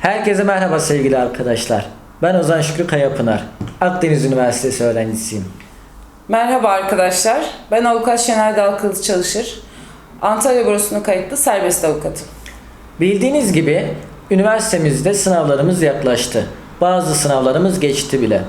Herkese merhaba sevgili arkadaşlar. Ben Ozan Şükrü Kayapınar. Akdeniz Üniversitesi öğrencisiyim. Merhaba arkadaşlar. Ben avukat Şener Dalkılıç çalışır. Antalya Barosu'na kayıtlı serbest avukatım. Bildiğiniz gibi üniversitemizde sınavlarımız yaklaştı. Bazı sınavlarımız geçti bile.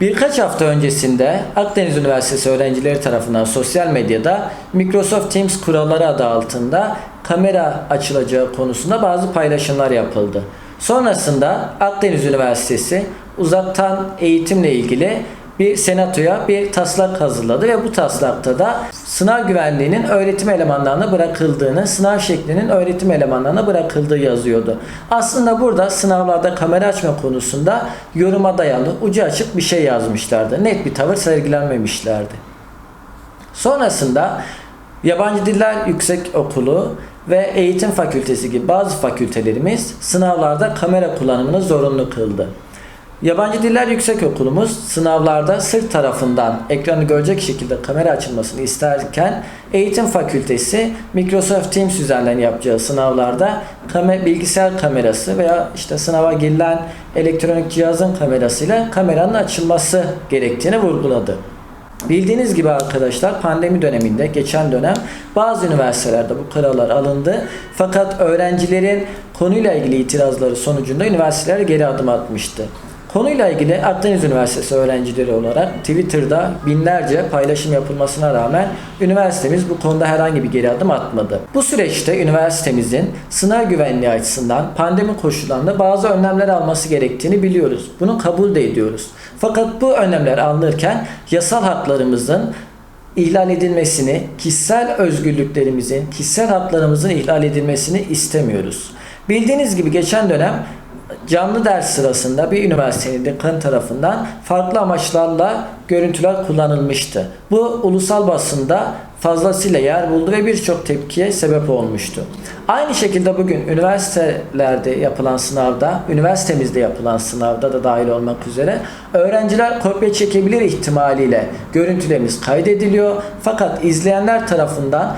Birkaç hafta öncesinde Akdeniz Üniversitesi öğrencileri tarafından sosyal medyada Microsoft Teams kuralları adı altında kamera açılacağı konusunda bazı paylaşımlar yapıldı. Sonrasında Akdeniz Üniversitesi uzaktan eğitimle ilgili bir senatoya bir taslak hazırladı ve bu taslakta da sınav güvenliğinin öğretim elemanlarına bırakıldığını, sınav şeklinin öğretim elemanlarına bırakıldığı yazıyordu. Aslında burada sınavlarda kamera açma konusunda yoruma dayalı ucu açık bir şey yazmışlardı. Net bir tavır sergilenmemişlerdi. Sonrasında Yabancı Diller Yüksek Okulu ve Eğitim Fakültesi gibi bazı fakültelerimiz sınavlarda kamera kullanımını zorunlu kıldı. Yabancı Diller Yüksek Okulumuz sınavlarda sırt tarafından ekranı görecek şekilde kamera açılmasını isterken Eğitim Fakültesi Microsoft Teams üzerinden yapacağı sınavlarda bilgisayar kamerası veya işte sınava girilen elektronik cihazın kamerasıyla kameranın açılması gerektiğini vurguladı. Bildiğiniz gibi arkadaşlar pandemi döneminde geçen dönem bazı üniversitelerde bu kararlar alındı. Fakat öğrencilerin konuyla ilgili itirazları sonucunda üniversiteler geri adım atmıştı. Konuyla ilgili Akdeniz Üniversitesi öğrencileri olarak Twitter'da binlerce paylaşım yapılmasına rağmen üniversitemiz bu konuda herhangi bir geri adım atmadı. Bu süreçte üniversitemizin sınav güvenliği açısından pandemi koşullarında bazı önlemler alması gerektiğini biliyoruz. Bunu kabul de ediyoruz. Fakat bu önlemler alınırken yasal haklarımızın ihlal edilmesini, kişisel özgürlüklerimizin, kişisel haklarımızın ihlal edilmesini istemiyoruz. Bildiğiniz gibi geçen dönem canlı ders sırasında bir üniversitenin dekanı tarafından farklı amaçlarla görüntüler kullanılmıştı. Bu ulusal basında fazlasıyla yer buldu ve birçok tepkiye sebep olmuştu. Aynı şekilde bugün üniversitelerde yapılan sınavda, üniversitemizde yapılan sınavda da dahil olmak üzere öğrenciler kopya çekebilir ihtimaliyle görüntülerimiz kaydediliyor. Fakat izleyenler tarafından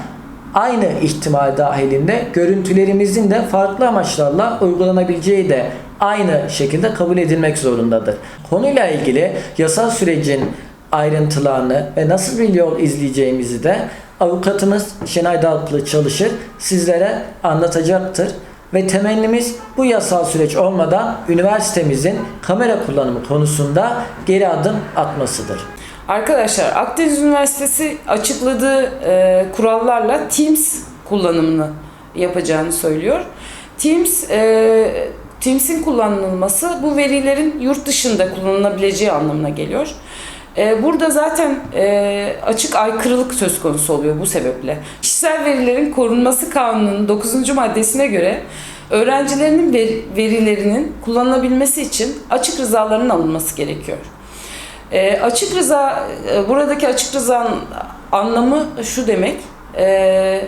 aynı ihtimal dahilinde görüntülerimizin de farklı amaçlarla uygulanabileceği de aynı şekilde kabul edilmek zorundadır. Konuyla ilgili yasal sürecin ayrıntılarını ve nasıl bir yol izleyeceğimizi de avukatımız Şenay Dalkılı çalışır sizlere anlatacaktır. Ve temennimiz bu yasal süreç olmadan üniversitemizin kamera kullanımı konusunda geri adım atmasıdır. Arkadaşlar Akdeniz Üniversitesi açıkladığı e, kurallarla Teams kullanımını yapacağını söylüyor. Teams e, Teams'in kullanılması bu verilerin yurt dışında kullanılabileceği anlamına geliyor. E, Burada zaten e, açık aykırılık söz konusu oluyor bu sebeple. Kişisel verilerin korunması kanununun 9. maddesine göre öğrencilerinin ver- verilerinin kullanılabilmesi için açık rızalarının alınması gerekiyor. E, açık rıza, e, buradaki açık rızanın anlamı şu demek, e,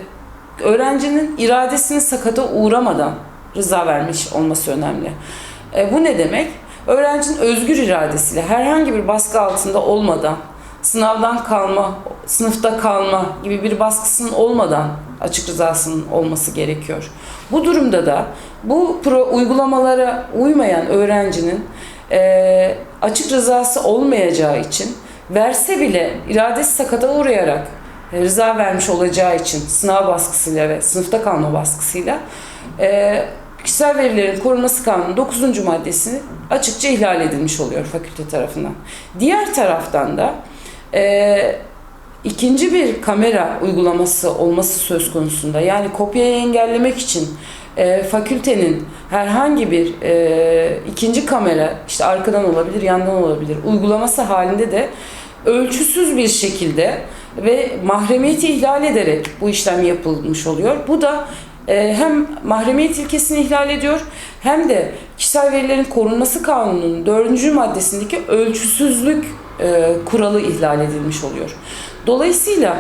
öğrencinin iradesinin sakata uğramadan rıza vermiş olması önemli. E, bu ne demek? Öğrencinin özgür iradesiyle herhangi bir baskı altında olmadan, sınavdan kalma, sınıfta kalma gibi bir baskısının olmadan açık rızasının olması gerekiyor. Bu durumda da bu pro uygulamalara uymayan öğrencinin e, açık rızası olmayacağı için verse bile iradesi sakata uğrayarak rıza vermiş olacağı için sınav baskısıyla ve sınıfta kalma baskısıyla e, kişisel verilerin korunması kanunu 9. maddesi açıkça ihlal edilmiş oluyor fakülte tarafından. Diğer taraftan da e, ikinci bir kamera uygulaması olması söz konusunda yani kopyayı engellemek için e, fakültenin herhangi bir e, ikinci kamera işte arkadan olabilir yandan olabilir uygulaması halinde de ölçüsüz bir şekilde ve mahremiyeti ihlal ederek bu işlem yapılmış oluyor. Bu da e, hem mahremiyet ilkesini ihlal ediyor hem de kişisel verilerin korunması kanununun dördüncü maddesindeki ölçüsüzlük e, kuralı ihlal edilmiş oluyor. Dolayısıyla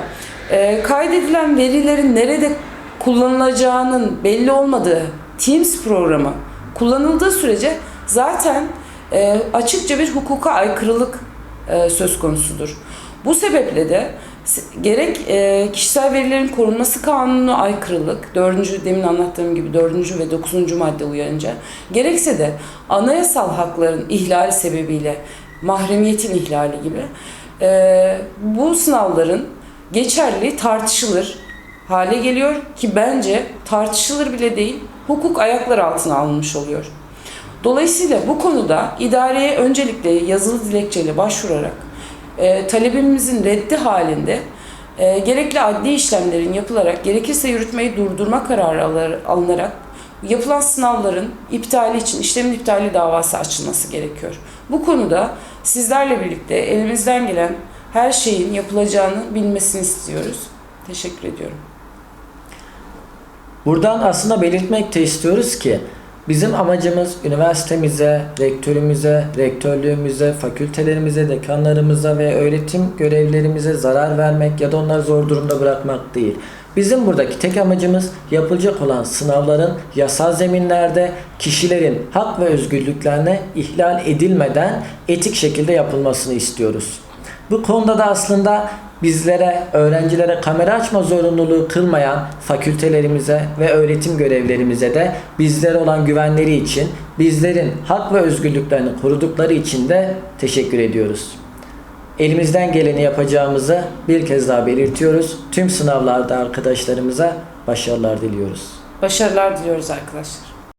e, kaydedilen verilerin nerede kullanılacağının belli olmadığı Teams programı kullanıldığı sürece zaten e, açıkça bir hukuka aykırılık e, söz konusudur. Bu sebeple de Gerek e, kişisel verilerin korunması kanununa aykırılık, dördüncü, demin anlattığım gibi dördüncü ve dokuzuncu madde uyarınca, gerekse de anayasal hakların ihlali sebebiyle mahremiyetin ihlali gibi e, bu sınavların geçerli tartışılır hale geliyor ki bence tartışılır bile değil, hukuk ayaklar altına alınmış oluyor. Dolayısıyla bu konuda idareye öncelikle yazılı dilekçeyle başvurarak e, talebimizin reddi halinde e, gerekli adli işlemlerin yapılarak gerekirse yürütmeyi durdurma kararı alınarak yapılan sınavların iptali için işlemin iptali davası açılması gerekiyor. Bu konuda sizlerle birlikte elimizden gelen her şeyin yapılacağını bilmesini istiyoruz. Teşekkür ediyorum. Buradan aslında belirtmek de istiyoruz ki bizim amacımız üniversitemize, rektörümüze, rektörlüğümüze, fakültelerimize, dekanlarımıza ve öğretim görevlerimize zarar vermek ya da onları zor durumda bırakmak değil. Bizim buradaki tek amacımız yapılacak olan sınavların yasal zeminlerde kişilerin hak ve özgürlüklerine ihlal edilmeden etik şekilde yapılmasını istiyoruz. Bu konuda da aslında bizlere, öğrencilere kamera açma zorunluluğu kılmayan fakültelerimize ve öğretim görevlerimize de bizlere olan güvenleri için, bizlerin hak ve özgürlüklerini korudukları için de teşekkür ediyoruz. Elimizden geleni yapacağımızı bir kez daha belirtiyoruz. Tüm sınavlarda arkadaşlarımıza başarılar diliyoruz. Başarılar diliyoruz arkadaşlar.